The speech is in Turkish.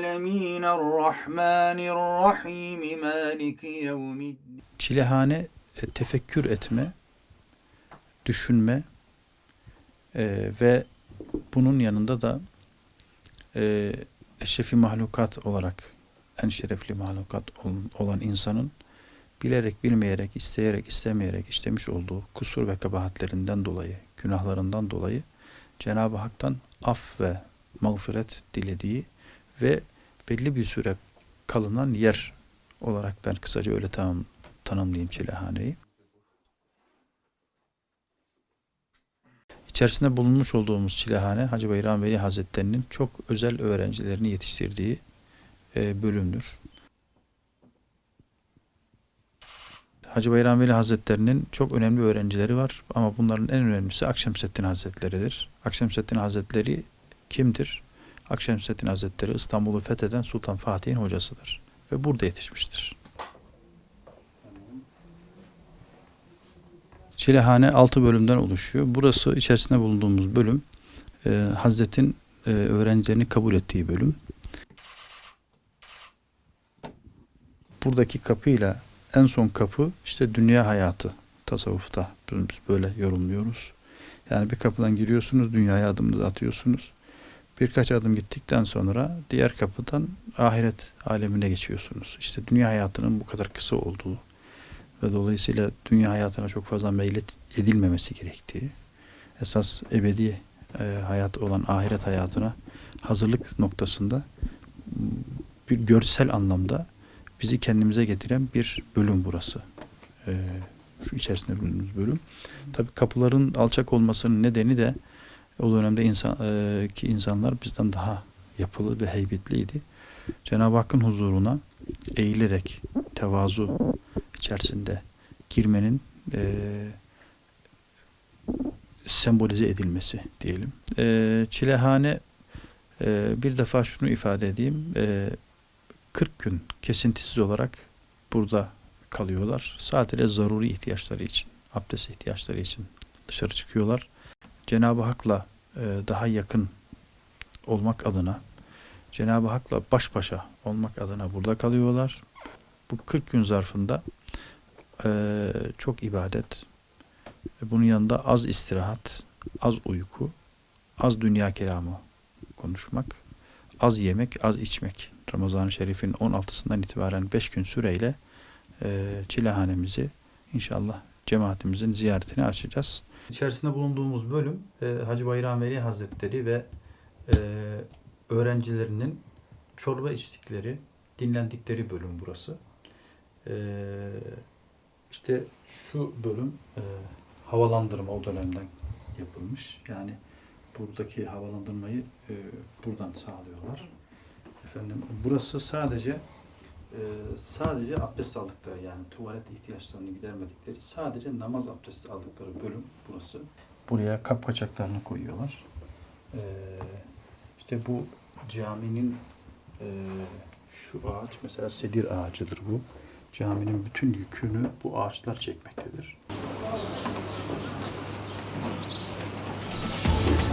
العالمين الرحمن الرحيم مالك يوم الدين Çilehane e, tefekkür etme, düşünme e, ve bunun yanında da e, eşrefi mahlukat olarak en şerefli mahlukat ol- olan insanın bilerek, bilmeyerek, isteyerek, istemeyerek işlemiş olduğu kusur ve kabahatlerinden dolayı, günahlarından dolayı Cenab-ı Hak'tan af ve mağfiret dilediği ve belli bir süre kalınan yer olarak ben kısaca öyle tamam, tanımlayayım Çilehane'yi. İçerisinde bulunmuş olduğumuz Çilehane Hacı Bayram Veli Hazretleri'nin çok özel öğrencilerini yetiştirdiği e, bölümdür. Hacı Bayram Veli Hazretleri'nin çok önemli öğrencileri var ama bunların en önemlisi Akşemseddin Hazretleri'dir. Akşemseddin Hazretleri kimdir? Akşemseddin Hazretleri İstanbul'u fetheden Sultan Fatih'in hocasıdır ve burada yetişmiştir. Çilehane 6 bölümden oluşuyor. Burası içerisinde bulunduğumuz bölüm e, Hazret'in e, öğrencilerini kabul ettiği bölüm. Buradaki kapıyla en son kapı işte dünya hayatı tasavvufta biz böyle yorumluyoruz. Yani bir kapıdan giriyorsunuz, dünyaya adımınızı atıyorsunuz. Birkaç adım gittikten sonra diğer kapıdan ahiret alemine geçiyorsunuz. İşte dünya hayatının bu kadar kısa olduğu ve dolayısıyla dünya hayatına çok fazla meylet edilmemesi gerektiği, esas ebedi e, hayat olan ahiret hayatına hazırlık noktasında bir görsel anlamda bizi kendimize getiren bir bölüm burası. E, şu içerisinde bulunduğumuz bölüm. Tabii kapıların alçak olmasının nedeni de o dönemde insan, e, ki insanlar bizden daha yapılı ve heybetliydi. Cenab-ı Hakk'ın huzuruna eğilerek tevazu içerisinde girmenin e, sembolize edilmesi diyelim. E, çilehane e, bir defa şunu ifade edeyim. E, 40 gün kesintisiz olarak burada kalıyorlar. Sadece zaruri ihtiyaçları için, abdest ihtiyaçları için dışarı çıkıyorlar. Cenab-ı Hak'la e, daha yakın olmak adına, Cenab-ı Hak'la baş başa olmak adına burada kalıyorlar. Bu 40 gün zarfında e, çok ibadet, e, bunun yanında az istirahat, az uyku, az dünya kelamı konuşmak, az yemek, az içmek. Ramazan-ı Şerif'in 16'sından itibaren 5 gün süreyle çilehanemizi inşallah cemaatimizin ziyaretini açacağız. İçerisinde bulunduğumuz bölüm e, Hacı Bayram Veli Hazretleri ve e, öğrencilerinin çorba içtikleri, dinlendikleri bölüm burası. E, işte şu bölüm e, havalandırma o dönemden yapılmış. Yani buradaki havalandırmayı buradan sağlıyorlar. Efendim burası sadece e, sadece abdest aldıkları yani tuvalet ihtiyaçlarını gidermedikleri sadece namaz abdesti aldıkları bölüm burası. Buraya kap kaçaklarını koyuyorlar. E, işte bu caminin e, şu ağaç mesela sedir ağacıdır bu. Caminin bütün yükünü bu ağaçlar çekmektedir.